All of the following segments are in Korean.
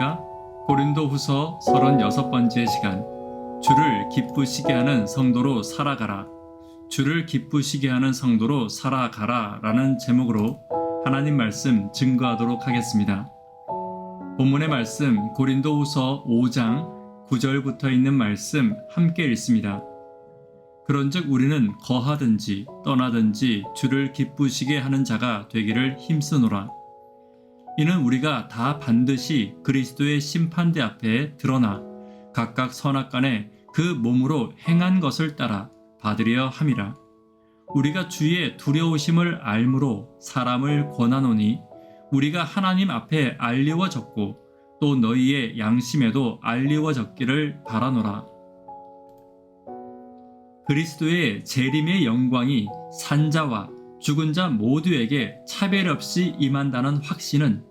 안녕하십니까? 고린도 후서 36번째 시간. 주를 기쁘시게 하는 성도로 살아가라. 주를 기쁘시게 하는 성도로 살아가라. 라는 제목으로 하나님 말씀 증거하도록 하겠습니다. 본문의 말씀 고린도 후서 5장 9절부터 있는 말씀 함께 읽습니다. 그런즉 우리는 거하든지 떠나든지 주를 기쁘시게 하는 자가 되기를 힘쓰노라. 이는 우리가 다 반드시 그리스도의 심판대 앞에 드러나 각각 선악 간에 그 몸으로 행한 것을 따라 받으려 함이라. 우리가 주의 두려우심을 알므로 사람을 권하노니 우리가 하나님 앞에 알리워졌고 또 너희의 양심에도 알리워졌기를 바라노라. 그리스도의 재림의 영광이 산자와 죽은 자 모두에게 차별 없이 임한다는 확신은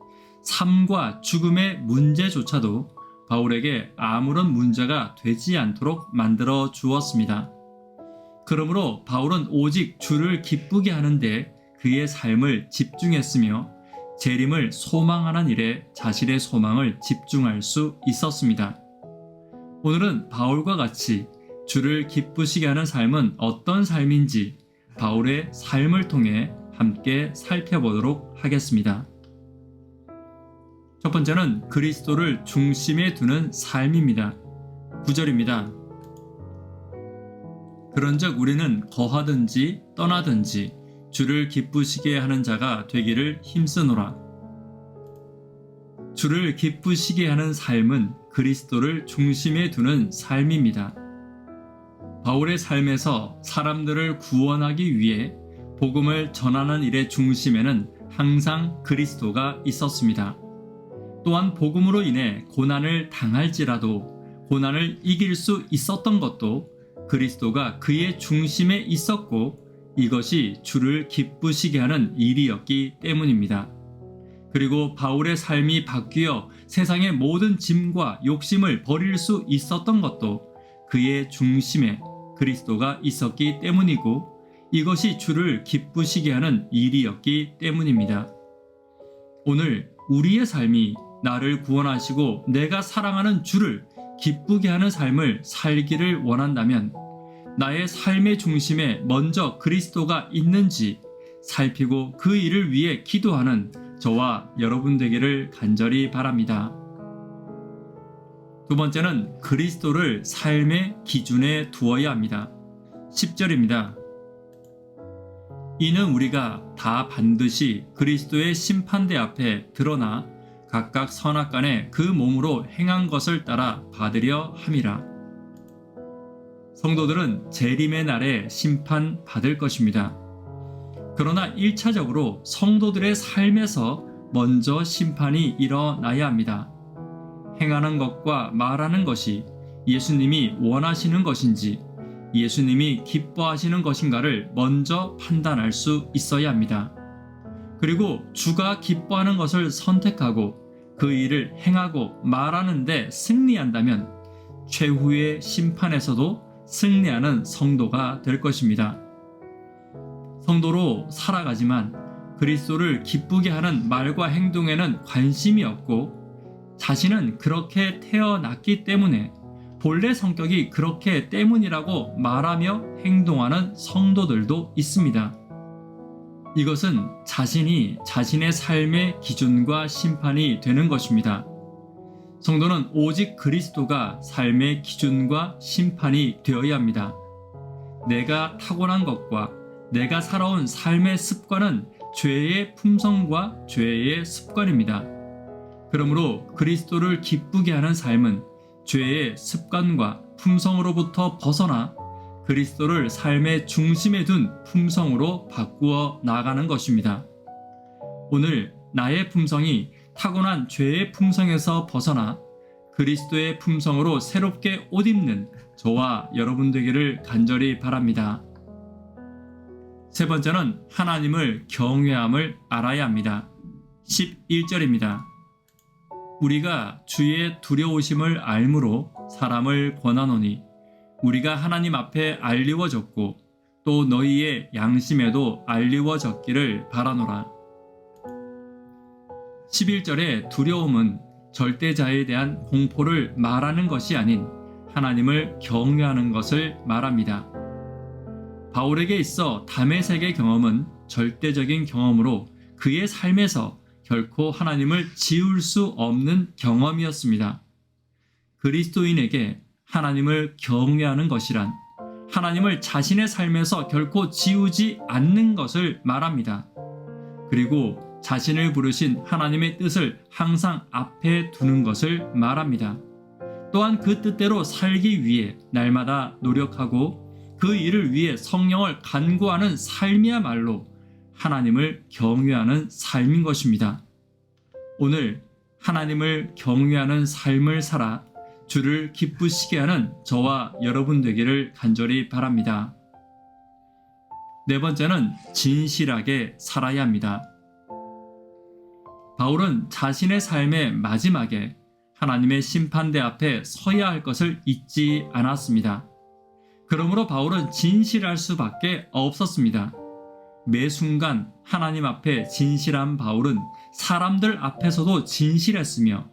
삶과 죽음의 문제조차도 바울에게 아무런 문제가 되지 않도록 만들어 주었습니다. 그러므로 바울은 오직 주를 기쁘게 하는데 그의 삶을 집중했으며 재림을 소망하는 일에 자신의 소망을 집중할 수 있었습니다. 오늘은 바울과 같이 주를 기쁘시게 하는 삶은 어떤 삶인지 바울의 삶을 통해 함께 살펴보도록 하겠습니다. 첫 번째는 그리스도를 중심에 두는 삶입니다. 9절입니다. 그런즉 우리는 거하든지 떠나든지 주를 기쁘시게 하는 자가 되기를 힘쓰노라. 주를 기쁘시게 하는 삶은 그리스도를 중심에 두는 삶입니다. 바울의 삶에서 사람들을 구원하기 위해 복음을 전하는 일의 중심에는 항상 그리스도가 있었습니다. 또한 복음으로 인해 고난을 당할지라도 고난을 이길 수 있었던 것도 그리스도가 그의 중심에 있었고 이것이 주를 기쁘시게 하는 일이었기 때문입니다. 그리고 바울의 삶이 바뀌어 세상의 모든 짐과 욕심을 버릴 수 있었던 것도 그의 중심에 그리스도가 있었기 때문이고 이것이 주를 기쁘시게 하는 일이었기 때문입니다. 오늘 우리의 삶이 나를 구원하시고 내가 사랑하는 주를 기쁘게 하는 삶을 살기를 원한다면 나의 삶의 중심에 먼저 그리스도가 있는지 살피고 그 일을 위해 기도하는 저와 여러분 되기를 간절히 바랍니다. 두 번째는 그리스도를 삶의 기준에 두어야 합니다. 10절입니다. 이는 우리가 다 반드시 그리스도의 심판대 앞에 드러나 각각 선악간에 그 몸으로 행한 것을 따라 받으려 함이라. 성도들은 재림의 날에 심판 받을 것입니다. 그러나 1차적으로 성도들의 삶에서 먼저 심판이 일어나야 합니다. 행하는 것과 말하는 것이 예수님이 원하시는 것인지 예수님이 기뻐하시는 것인가를 먼저 판단할 수 있어야 합니다. 그리고 주가 기뻐하는 것을 선택하고 그 일을 행하고 말하는데 승리한다면 최후의 심판에서도 승리하는 성도가 될 것입니다. 성도로 살아가지만 그리스도를 기쁘게 하는 말과 행동에는 관심이 없고 자신은 그렇게 태어났기 때문에 본래 성격이 그렇게 때문이라고 말하며 행동하는 성도들도 있습니다. 이것은 자신이 자신의 삶의 기준과 심판이 되는 것입니다. 성도는 오직 그리스도가 삶의 기준과 심판이 되어야 합니다. 내가 타고난 것과 내가 살아온 삶의 습관은 죄의 품성과 죄의 습관입니다. 그러므로 그리스도를 기쁘게 하는 삶은 죄의 습관과 품성으로부터 벗어나 그리스도를 삶의 중심에 둔 품성으로 바꾸어 나가는 것입니다. 오늘 나의 품성이 타고난 죄의 품성에서 벗어나 그리스도의 품성으로 새롭게 옷 입는 저와 여러분 되기를 간절히 바랍니다. 세 번째는 하나님을 경외함을 알아야 합니다. 11절입니다. 우리가 주의 두려우심을 알므로 사람을 권하노니 우리가 하나님 앞에 알리워졌고 또 너희의 양심에도 알리워졌기를 바라노라. 11절의 두려움은 절대자에 대한 공포를 말하는 것이 아닌 하나님을 경외하는 것을 말합니다. 바울에게 있어 담의 세계 경험은 절대적인 경험으로 그의 삶에서 결코 하나님을 지울 수 없는 경험이었습니다. 그리스도인에게 하나님을 경외하는 것이란 하나님을 자신의 삶에서 결코 지우지 않는 것을 말합니다. 그리고 자신을 부르신 하나님의 뜻을 항상 앞에 두는 것을 말합니다. 또한 그 뜻대로 살기 위해 날마다 노력하고 그 일을 위해 성령을 간구하는 삶이야말로 하나님을 경외하는 삶인 것입니다. 오늘 하나님을 경외하는 삶을 살아 주를 기쁘시게 하는 저와 여러분 되기를 간절히 바랍니다. 네 번째는 진실하게 살아야 합니다. 바울은 자신의 삶의 마지막에 하나님의 심판대 앞에 서야 할 것을 잊지 않았습니다. 그러므로 바울은 진실할 수밖에 없었습니다. 매 순간 하나님 앞에 진실한 바울은 사람들 앞에서도 진실했으며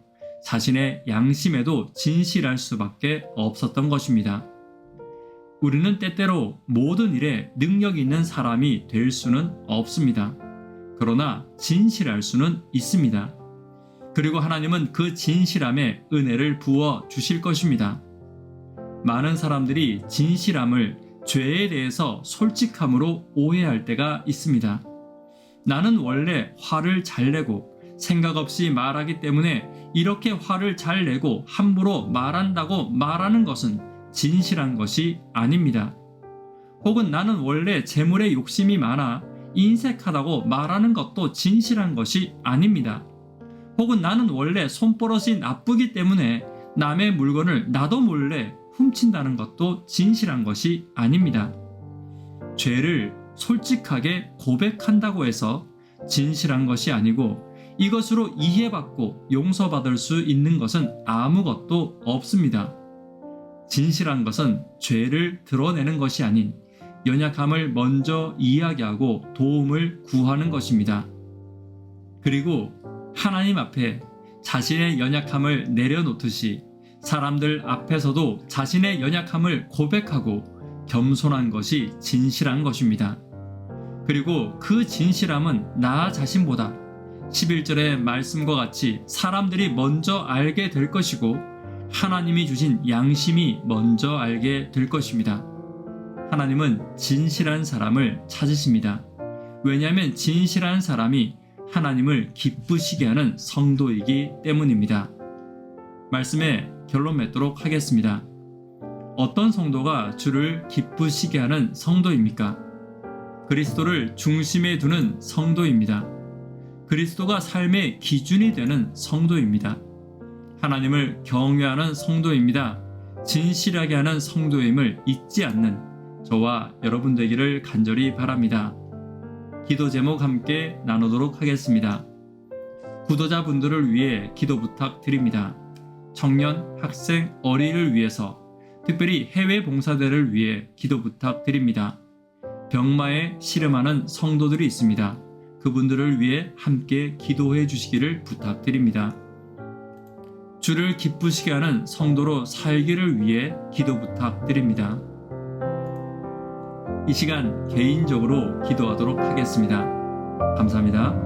자신의 양심에도 진실할 수밖에 없었던 것입니다. 우리는 때때로 모든 일에 능력 있는 사람이 될 수는 없습니다. 그러나 진실할 수는 있습니다. 그리고 하나님은 그 진실함에 은혜를 부어 주실 것입니다. 많은 사람들이 진실함을 죄에 대해서 솔직함으로 오해할 때가 있습니다. 나는 원래 화를 잘 내고 생각 없이 말하기 때문에 이렇게 화를 잘 내고 함부로 말한다고 말하는 것은 진실한 것이 아닙니다. 혹은 나는 원래 재물에 욕심이 많아 인색하다고 말하는 것도 진실한 것이 아닙니다. 혹은 나는 원래 손버릇이 나쁘기 때문에 남의 물건을 나도 몰래 훔친다는 것도 진실한 것이 아닙니다. 죄를 솔직하게 고백한다고 해서 진실한 것이 아니고 이것으로 이해받고 용서받을 수 있는 것은 아무것도 없습니다. 진실한 것은 죄를 드러내는 것이 아닌 연약함을 먼저 이야기하고 도움을 구하는 것입니다. 그리고 하나님 앞에 자신의 연약함을 내려놓듯이 사람들 앞에서도 자신의 연약함을 고백하고 겸손한 것이 진실한 것입니다. 그리고 그 진실함은 나 자신보다 11절의 말씀과 같이 사람들이 먼저 알게 될 것이고 하나님이 주신 양심이 먼저 알게 될 것입니다. 하나님은 진실한 사람을 찾으십니다. 왜냐하면 진실한 사람이 하나님을 기쁘시게 하는 성도이기 때문입니다. 말씀에 결론 맺도록 하겠습니다. 어떤 성도가 주를 기쁘시게 하는 성도입니까? 그리스도를 중심에 두는 성도입니다. 그리스도가 삶의 기준이 되는 성도입니다. 하나님을 경외하는 성도입니다. 진실하게 하는 성도임을 잊지 않는 저와 여러분 되기를 간절히 바랍니다. 기도 제목 함께 나누도록 하겠습니다. 구도자분들을 위해 기도 부탁드립니다. 청년, 학생, 어린이를 위해서 특별히 해외 봉사대를 위해 기도 부탁드립니다. 병마에 씨름하는 성도들이 있습니다. 그분들을 위해 함께 기도해 주시기를 부탁드립니다. 주를 기쁘시게 하는 성도로 살기를 위해 기도 부탁드립니다. 이 시간 개인적으로 기도하도록 하겠습니다. 감사합니다.